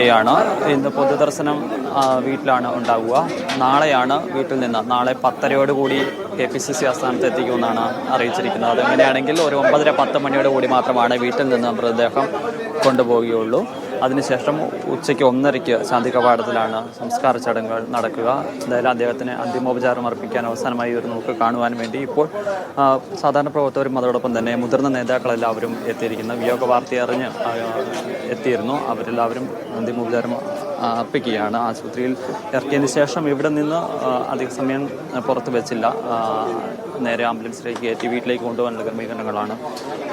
യാണ് ഇന്ന് പൊതുദർശനം വീട്ടിലാണ് ഉണ്ടാവുക. നാളെയാണ് വീട്ടിൽ നിന്ന് നാളെ പത്തരയോടുകൂടി കെ പി സി സി ആസ്ഥാനത്ത് എത്തിക്കുമെന്നാണ് അറിയിച്ചിരിക്കുന്നത്. അതങ്ങനെയാണെങ്കിൽ ഒരു ഒമ്പതര പത്ത് മണിയോടുകൂടി മാത്രമാണ് വീട്ടിൽ നിന്ന് മൃതദേഹം കൊണ്ടുപോവുകയുള്ളൂ. അതിനുശേഷം ഉച്ചയ്ക്ക് ഒന്നരയ്ക്ക് ശാന്തി കവാടത്തിലാണ് സംസ്കാര ചടങ്ങുകൾ നടക്കുക. എന്തായാലും അദ്ദേഹത്തിന് അന്തിമോപചാരം അർപ്പിക്കാൻ അവസാനമായി ഒരു നോക്ക് കാണുവാൻ വേണ്ടി ഇപ്പോൾ സാധാരണ പ്രവർത്തകരും അതോടൊപ്പം തന്നെ മുതിർന്ന നേതാക്കളെല്ലാവരും എത്തിയിരിക്കുന്നു. വിയോഗ വാർത്ത അറിഞ്ഞ് ആ, എത്തിയിരുന്നു. അവരെല്ലാവരും അന്തിമോപചാരം അർപ്പിക്കുകയാണ്. ആശുപത്രിയിൽ ഇറക്കിയതിന് ശേഷം ഇവിടെ നിന്ന് അധിക സമയം പുറത്ത് വെച്ചില്ല. നേരെ ആംബുലൻസിലേക്ക് കയറ്റി വീട്ടിലേക്ക് കൊണ്ടുപോകാനുള്ള ക്രമീകരണങ്ങളാണ്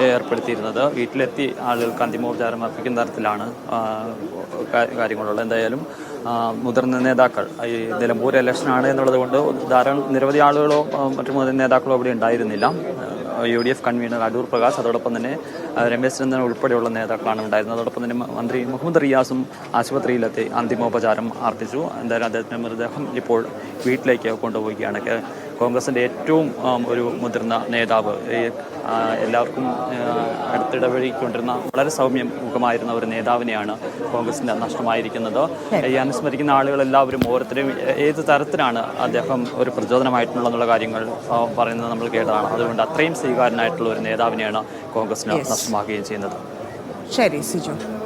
ഏർപ്പെടുത്തിയിരുന്നത്. വീട്ടിലെത്തി ആളുകൾക്ക് അന്തിമോപചാരം അർപ്പിക്കുന്ന തരത്തിലാണ് കാര്യങ്ങളുള്ളത്. എന്തായാലും മുതിർന്ന നേതാക്കൾ ഈ നിലമ്പൂർ ഇലക്ഷനാണ് എന്നുള്ളത് കൊണ്ട് ധാരാളം നിരവധി ആളുകളോ മറ്റു മുതിർന്ന നേതാക്കളോ അവിടെ ഉണ്ടായിരുന്നില്ല. U D F convenor Adoor Prakash അതോടൊപ്പം തന്നെ രമേശ് ചന്ദ്രൻ ഉൾപ്പെടെയുള്ള നേതാക്കളാണ് ഉണ്ടായിരുന്നത്. അതോടൊപ്പം തന്നെ മന്ത്രി മുഹമ്മദ് റിയാസും ആശുപത്രിയിലെത്തി അന്തിമോപചാരം അർപ്പിച്ചു. എന്തായാലും അദ്ദേഹത്തിന്റെ മൃതദേഹം ഇപ്പോൾ വീട്ടിലേക്ക് കൊണ്ടുപോവുകയാണ്. കേ- കോൺഗ്രസിന്റെ ഏറ്റവും ഒരു മുതിർന്ന നേതാവ് എല്ലാവർക്കും അടുത്തിടപഴകിക്കൊണ്ടിരുന്ന വളരെ സൗമ്യം മുഖമായിരുന്ന ഒരു നേതാവിനെയാണ് കോൺഗ്രസിന്റെ നഷ്ടമായിരിക്കുന്നത്. ഈ അനുസ്മരിക്കുന്ന ആളുകളെല്ലാവരും ഓരോരുത്തരും ഏത് തരത്തിലാണ് അദ്ദേഹം ഒരു പ്രചോദനമായിട്ടുള്ള കാര്യങ്ങൾ പറയുന്നത് നമ്മൾ കേട്ടതാണ്. അതുകൊണ്ട് അത്രയും സ്വീകാരനായിട്ടുള്ള ഒരു നേതാവിനെയാണ് കോൺഗ്രസിന് നഷ്ടമാക്കുകയും ചെയ്യുന്നത്. ശരി സിജു.